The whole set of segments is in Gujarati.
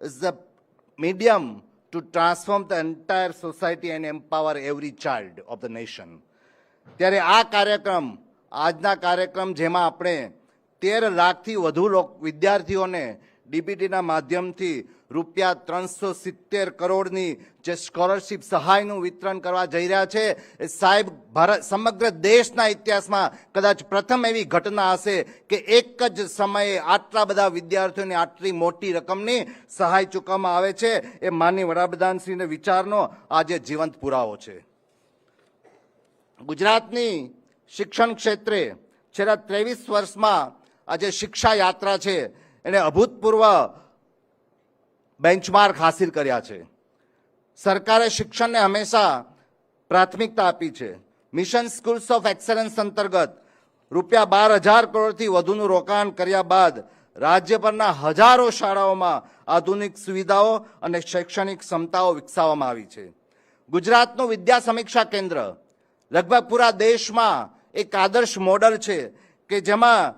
is the medium to transform the entire society and empower every child of the nation. ત્યારે આ કાર્યક્રમ આજના કાર્યક્રમ જેમાં આપણે તેર લાખથી વધુ વિદ્યાર્થીઓને ડીબીટીના માધ્યમથી રૂપિયા ત્રણસો સિત્તેર કરોડની જે સ્કોલરશીપ સહાયનું વિતરણ કરવા જઈ રહ્યા છે, એ સાહેબ ભારત સમગ્ર દેશના ઇતિહાસમાં કદાચ પ્રથમ એવી ઘટના હશે કે એક જ સમયે આટલા બધા વિદ્યાર્થીઓને આટલી મોટી રકમની સહાય ચૂકવવામાં આવે છે, એ માનની વડાપ્રધાનશ્રીને વિચારનો આજે જીવંત પુરાવો છે. ગુજરાતની શિક્ષણ ક્ષેત્રે છેલ્લા ત્રેવીસ વર્ષમાં આ જે શિક્ષા યાત્રા છે, એને અભૂતપૂર્વ બેન્ચમાર્ક હાસિલ કર્યા છે. સરકારે શિક્ષણને હંમેશા પ્રાથમિકતા આપી છે. મિશન સ્કૂલ્સ ઓફ એક્સલન્સ અંતર્ગત રૂપિયા બાર હજાર કરોડથી વધુનું રોકાણ કર્યા બાદ રાજ્યભરના હજારો શાળાઓમાં આધુનિક સુવિધાઓ અને શૈક્ષણિક ક્ષમતાઓ વિકસાવવામાં આવી છે. ગુજરાતનું વિદ્યા સમીક્ષા કેન્દ્ર લગભગ પૂરા દેશમાં એક આદર્શ મોડલ છે કે જેમાં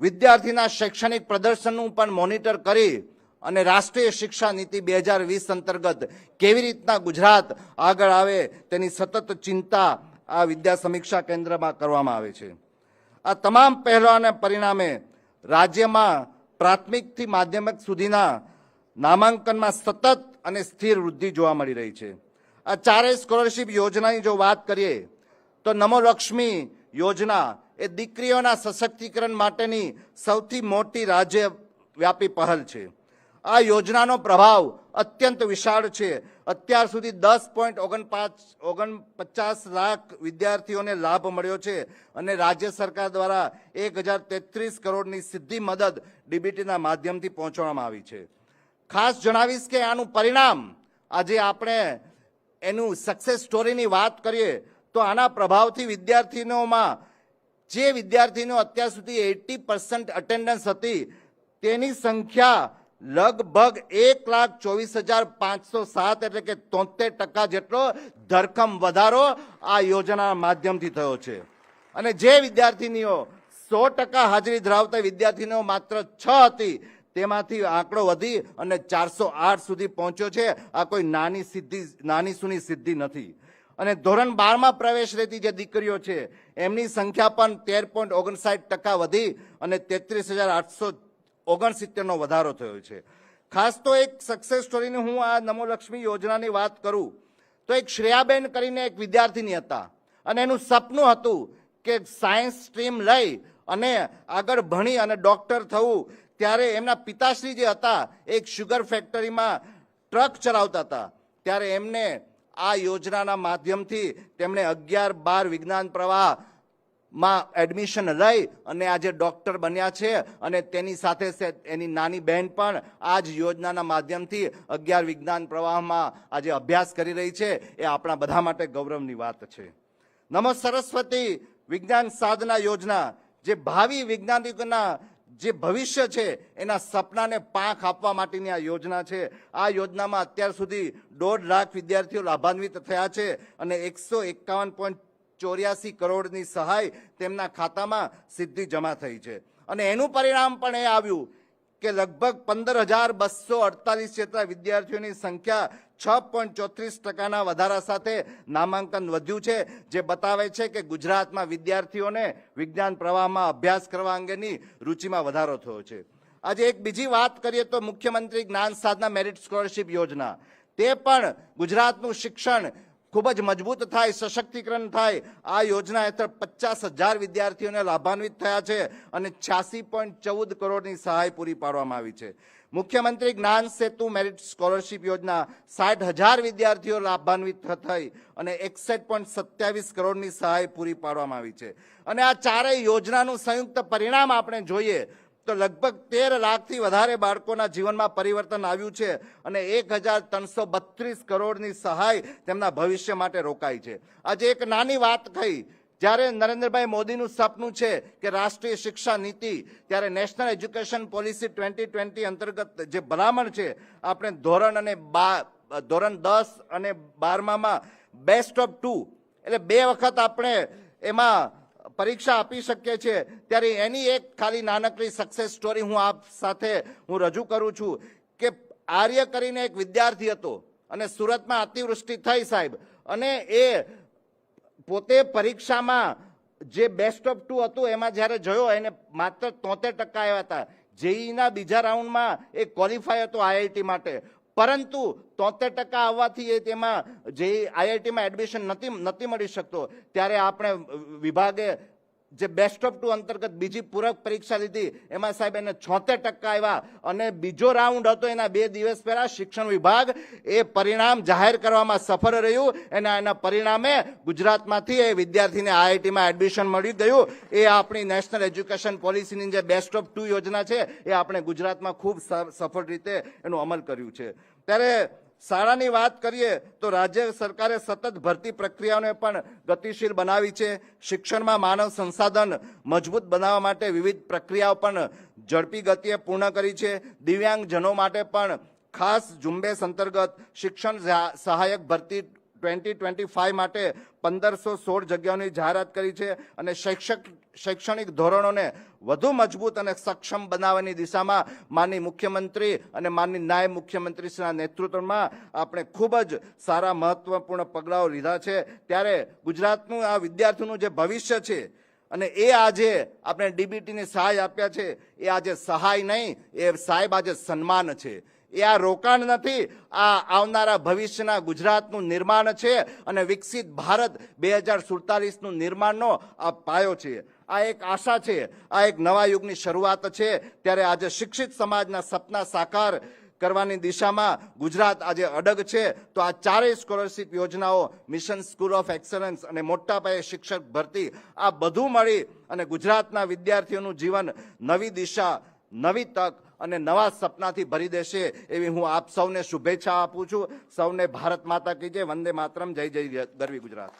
વિદ્યાર્થીના શૈક્ષણિક પ્રદર્શનનું પણ મોનિટર કરી અને રાષ્ટ્રીય શિક્ષા નીતિ બે હજાર વીસ અંતર્ગત કેવી રીતના ગુજરાત આગળ આવે તેની સતત ચિંતા આ વિદ્યા સમીક્ષા કેન્દ્રમાં કરવામાં આવે છે. આ તમામ પહેલાના પરિણામે રાજ્યમાં પ્રાથમિકથી માધ્યમિક સુધીના નામાંકનમાં સતત અને સ્થિર વૃદ્ધિ જોવા મળી રહી છે. આ ચારેય સ્કોલરશિપ યોજનાની જો વાત કરીએ, તો નમો લક્ષ્મી યોજના એ દીકરીઓના સશક્તિકરણ માટેની સૌથી મોટી રાજ્ય વ્યાપી પહેલ છે. આ યોજનાનો પ્રભાવ અત્યંત વિશાળ છે. અત્યાર સુધી દસ પોઈન્ટ ઓગણપાંચ, ઓગણપચાસ લાખ વિદ્યાર્થીઓને લાભ મળ્યો છે અને રાજ્ય સરકાર દ્વારા એક હજાર તેત્રીસ કરોડની સીધી મદદ ડીબીટીના માધ્યમથી પહોંચવામાં આવી છે. ખાસ જણાવીશ કે આનું પરિણામ આજે આપણે એનું સક્સેસ સ્ટોરીની વાત કરીએ તો આના પ્રભાવથી વિદ્યાર્થીઓમાં જે વિદ્યાર્થીનો અત્યાર સુધી એટી પર્સન્ટ અટેન્ડન્સ હતી તેની સંખ્યા લગભગ એક લાખ ચોવીસ હજાર પાંચસો સાત એટલે કે તોતેર ટકા જેટલો ધરખમ વધારો આ યોજના માધ્યમથી થયો છે. અને જે વિદ્યાર્થીનીઓ સો ટકા હાજરી ધરાવતા વિદ્યાર્થીનીઓ માત્ર છ હતી, તેમાંથી આંકડો વધી અને ચારસો આઠ સુધી પહોંચ્યો છે. આ કોઈ નાની સિદ્ધિ, નાની સુની સિદ્ધિ નથી. અને ધોરણ બારમાં પ્રવેશ લેતી જે દીકરીઓ છે, એમની સંખ્યા પણ તેર પોઈન્ટ ઓગણસાઠ ટકા વધી અને તેત્રીસ હજાર આઠસો ઓગણસિત્તેરનો વધારો થયો છે. ખાસ તો એક સક્સેસ સ્ટોરીની હું આ નમોલક્ષ્મી યોજનાની વાત કરું, તો એક શ્રેયાબેન કરીને એક વિદ્યાર્થીની હતા. અને એનું સપનું હતું કે સાયન્સ સ્ટ્રીમ લઈ અને આગળ ભણી અને ડોક્ટર થવું. ત્યારે એમના પિતાશ્રી જે હતા, એક શુગર ફેક્ટરીમાં ટ્રક ચલાવતા હતા. ત્યારે એમને આ યોજનાના માધ્યમથી તેમણે અગિયાર બાર વિજ્ઞાન પ્રવાહ માં એડમિશન લઈ અને આજે ડૉક્ટર બન્યા છે અને તેની સાથે એની નાની બહેન પણ આ જ યોજનાના માધ્યમથી અગિયાર વિજ્ઞાન પ્રવાહમાં આજે અભ્યાસ કરી રહી છે. એ આપણા બધા માટે ગૌરવની વાત છે. નમો સરસ્વતી વિજ્ઞાન સાધના યોજના, જે ભાવિ વૈજ્ઞાનિકોના જે ભવિષ્ય છે, એના સપનાને પાંખ આપવા માટેની આ યોજના છે. આ યોજનામાં અત્યાર સુધી દોઢ લાખ વિદ્યાર્થીઓ લાભાન્વિત થયા છે અને એકસો એકાવન પોઈન્ટ ચોર્યાસી કરોડની સહાય તેમના ખાતામાં સીધી જમા થઈ છે. અને એનું પરિણામ પણ એ આવ્યું કે લગભગ પંદર હજાર બસો અડતાલીસ જેટલા વિદ્યાર્થીઓની સંખ્યા છ પોઈન્ટ ચોત્રીસ ટકાના વધારા સાથે નામાંકન વધ્યું છે, જે બતાવે છે કે ગુજરાતમાં વિદ્યાર્થીઓને વિજ્ઞાન પ્રવાહમાં અભ્યાસ કરવા અંગેની રુચિમાં વધારો થયો છે. આજે એક બીજી વાત કરીએ તો મુખ્યમંત્રી જ્ઞાન સાધના મેરિટ સ્કોલરશિપ યોજના. તે પણ ગુજરાતનું શિક્ષણ ખૂબ જ મજબૂત થાય, સશક્તિકરણ થાય. આ યોજના હેઠળ પચાસ હજાર વિદ્યાર્થીઓને લાભાન્વિત થયા છે અને છ્યાસી પોઈન્ટ ચૌદ કરોડની સહાય પૂરી પાડવામાં આવી છે. મુખ્યમંત્રી જ્ઞાન સેતુ મેરિટ સ્કોલરશિપ યોજના સાઠ હજાર વિદ્યાર્થીઓ લાભાન્વિત થઈ અને એકસઠ પોઈન્ટ સત્યાવીસ કરોડની સહાય પૂરી પાડવામાં આવી છે. અને આ ચારેય યોજનાનું સંયુક્ત પરિણામ આપણે જોઈએ તો લગભગ તેર લાખથી વધારે બાળકોના જીવનમાં પરિવર્તન આવ્યું છે અને એક હજાર ત્રણસો બત્રીસ કરોડની સહાય તેમના ભવિષ્ય માટે રોકાઈ છે. આજે એક નાની વાત કહી, જ્યારે નરેન્દ્રભાઈ મોદીનું સપનું છે કે રાષ્ટ્રીય શિક્ષા નીતિ, ત્યારે national education policy twenty twenty અંતર્ગત જે ભલામણ છે, આપણે ધોરણ અને બા, ધોરણ દસ અને બારમામાં બેસ્ટ ઓફ ટુ, એટલે બે વખત આપણે એમાં પરીક્ષા આપી શકીએ છીએ ત્યારે એની એક ખાલી નાનકડી સક્સેસ સ્ટોરી હું આપ સાથે હું રજૂ કરું છું કે આર્ય કરીને એક વિદ્યાર્થી હતો અને સુરતમાં અતિવૃષ્ટિ થઈ સાહેબ. અને એ પોતે પરીક્ષામાં જે બેસ્ટ ઓફ ટુ હતું, એમાં જ્યારે જયો એને માત્ર તોતેર ટકા આવ્યા હતા. જેઈના બીજા રાઉન્ડમાં એ ક્વોલિફાય હતો આઈઆઈટી માટે. પરંતુ તોતેર ટકા આવવાથી એ તેમાં જે આઈઆઈટીમાં એડમિશન નથી નથી મળી શકતો, ત્યારે આપણે વિભાગે જે બેસ્ટ ઓફ ટુ અંતર્ગત બીજી પૂરક પરીક્ષા લીધી, એમાં સાહેબ એને છોતેર ટકા આવ્યા અને બીજો રાઉન્ડ હતો એના બે દિવસ પહેલાં શિક્ષણ વિભાગ. એ પરિણામ જાહેર કરવામાં સફળ રહ્યું એના એના પરિણામે ગુજરાતમાંથી એ વિદ્યાર્થીને આઈઆઈટીમાં એડમિશન મળી ગયું. એ આપણી નેશનલ એજ્યુકેશન પોલિસીની જે બેસ્ટ ઓફ ટુ યોજના છે, એ આપણે ગુજરાતમાં ખૂબ સફળ રીતે એનું અમલ કર્યું છે. ત્યારે શાળાની વાત કરીએ તો રાજ્ય સરકારે સતત ભરતી પ્રક્રિયાઓને પણ ગતિશીલ બનાવી છે. શિક્ષણમાં માનવ સંસાધન મજબૂત બનાવવા માટે વિવિધ પ્રક્રિયાઓ પણ ઝડપી ગતિએ પૂર્ણ કરી છે. દિવ્યાંગજનો માટે પણ ખાસ ઝુંબેશ અંતર્ગત શિક્ષણ સહાયક ભરતી ટ્વેન્ટી ટ્વેન્ટી ફાઇવ માટે પંદરસો સોળ જગ્યાઓની જાહેરાત કરી છે અને શૈક્ષક શૈક્ષણિક ધોરણોને વધુ મજબૂત અને સક્ષમ બનાવવાની દિશામાં માનની મુખ્યમંત્રી અને માનની નાયબ મુખ્યમંત્રીશ્રીના નેતૃત્વમાં આપણે ખૂબ જ સારા મહત્વપૂર્ણ પગલાઓ લીધા છે. ત્યારે ગુજરાતનું આ વિદ્યાર્થીનું જે ભવિષ્ય છે અને એ આજે આપણે ડીબીટીની સહાય આપ્યા છે, એ આજે સહાય નહીં, એ સાહેબ આજે સન્માન છે. એ આ રોકાણ નથી. આ આવનારા ભવિષ્યના ગુજરાતનું નિર્માણ છે અને વિકસિત ભારત બે હજાર સુડતાલીસનું નિર્માણનો આ પાયો છે. આ એક આશા છે. આ એક નવા યુગની શરૂઆત છે. ત્યારે આજે શિક્ષિત સમાજના સપના સાકાર કરવાની દિશામાં ગુજરાત આજે અડગ છે. તો આ ચારેય સ્કોલરશિપ યોજનાઓ, મિશન સ્કૂલ ઓફ એક્સલન્સ અને મોટા પાયે શિક્ષક ભરતી, આ બધું મળી અને ગુજરાતના વિદ્યાર્થીઓનું જીવન નવી દિશા, નવી તક અને નવા સપનાથી ભરી દેશે એવી હું આપ સૌને શુભેચ્છા આપું છું. સૌને ભારત માતા કી જય, વંદે માતરમ, જય જય ગરવી ગુજરાત.